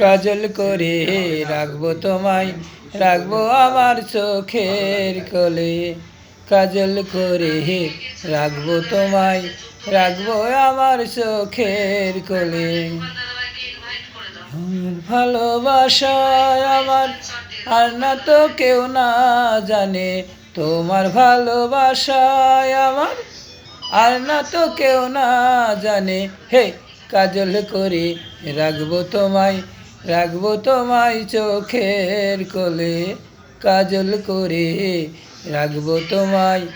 কাজল করে রাখব তোমায়, রাখব আমার চোখের কোলে। কাজল করে রাখব তোমায়, রাখব আমার চোখের কোলে। ভালোবাসায় আমার আর না তো কেউ না জানে, তোমার ভালোবাসায় আমার আর না তো কেউ না জানে। হে কাজল করে রাখব তোমায় রাখব তোমায় চোখের কোলে, কাজল করে। রাখব তোমায়,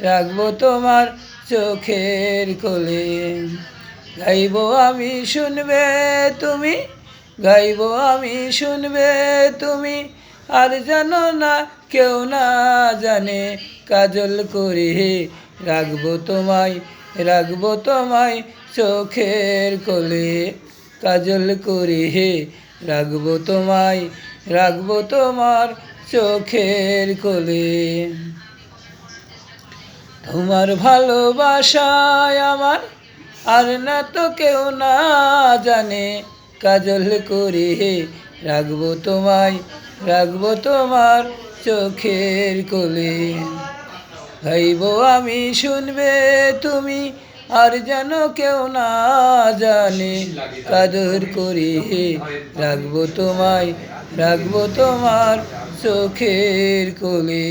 রাখব তোমার চোখের কোলে। গাইব আমি শুনবে তুমি, গাইব আমি শুনবে তুমি, আর জানো না, কেউ না জানে কাজল করে। রাখব তোমায় রাখব তোমায় চোখের কোলে। কাজল করে রাখব তোমায়, রাখব তোমার চোখের কোলে। তোমার ভালোবাসায় আমার আর না তো কেউ না জানে। কাজল করে রাখব তোমায়, রাখব তোমার চোখের কোলে। গাইবো আমি শুনবে তুমি আর যেন কেউ না জানে। কাদর করি রাখব তোমায় রাখব তোমার চোখের কোলে।